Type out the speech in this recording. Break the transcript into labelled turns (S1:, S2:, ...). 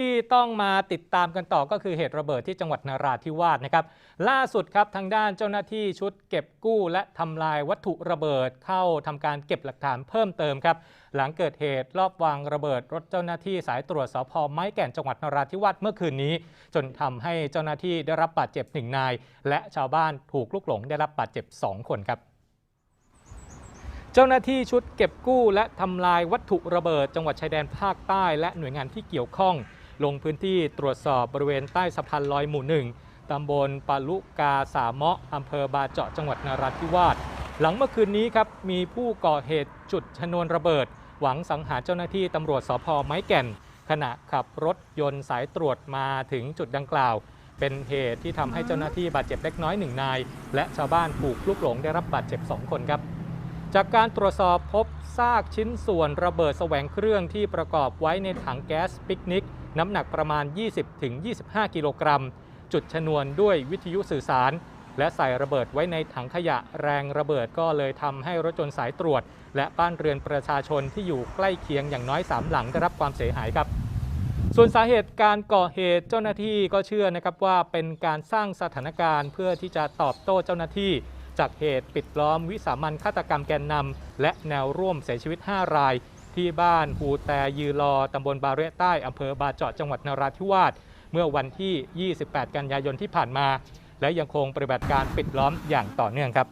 S1: ที่ต้องมาติดตามกันต่อก็คือเหตุระเบิดที่จังหวัดนราธิวาสนะครับ ล่าสุดครับทางด้านเจ้าหน้าที่ชุดเก็บกู้และทำลายวัตถุระเบิดเข้าทำการเก็บหลักฐานเพิ่มเติมครับ หลังเกิดเหตุรอบวางระเบิดรถเจ้าหน้าที่สายตรวจสพไม้แก่นจังหวัดนราธิวาสเมื่อคืนนี้ จนทำให้เจ้าหน้าที่ได้รับบาดเจ็บหนึ่งนาย และชาวบ้านถูกลุกหลงได้รับบาดเจ็บสองคนครับเจ้าหน้าที่ชุดเก็บกู้และทำลายวัตถุระเบิดจังหวัดชายแดนภาคใต้ และหน่วยงานที่เกี่ยวข้อง ลงพื้นที่ตรวจสอบบริเวณใต้สะพานลอยหมู่หนึ่งตำบลปาลุกาสามเมาะอำเภอบาเจาะจังหวัดนราธิวาสหลังเมื่อคืนนี้ครับมีผู้ก่อเหตุจุดชนวนระเบิด หวังสังหารเจ้าหน้าที่ตำรวจสพไม้แก่น ขณะขับรถยนต์สายตรวจมาถึงจุดดังกล่าว เป็นเหตุที่ทำให้เจ้าหน้าที่บาดเจ็บเล็กน้อยหนึ่งนาย และชาวบ้านถูกลุกหลงได้รับบาดเจ็บสองคนครับ จากการตรวจสอบพบซากชิ้นส่วนระเบิดแสวงเครื่องที่ประกอบไว้ในถังแก๊สปิกนิก น้ำหนักประมาณ 20-25 กิโลกรัม จุดชนวนด้วยวิทยุสื่อสาร และใส่ระเบิดไว้ในถังขยะแรงระเบิดก็เลยทำให้รถยนสายตรวจ และบ้านเรือนประชาชนที่อยู่ใกล้เคียงอย่างน้อย 3 หลังได้รับความเสียหายครับ ส่วนสาเหตุการก่อเหตุเจ้าหน้าที่ก็เชื่อนะครับว่าเป็นการสร้างสถานการณ์เพื่อที่จะตอบโต้เจ้าหน้าที่ จากเหตุปิดล้อมวิสามันฆาตกรรมแกนนำและแนวร่วมเสียชีวิต 5 ราย ที่บ้านฮูแตยือรอตำบลบาเระใต้อำเภอบาเจาะจังหวัดนราธิวาสเมื่อวันที่ 28 กันยายนที่ผ่านมา และยังคงปฏิบัติการปิดล้อมอย่างต่อเนื่องครับ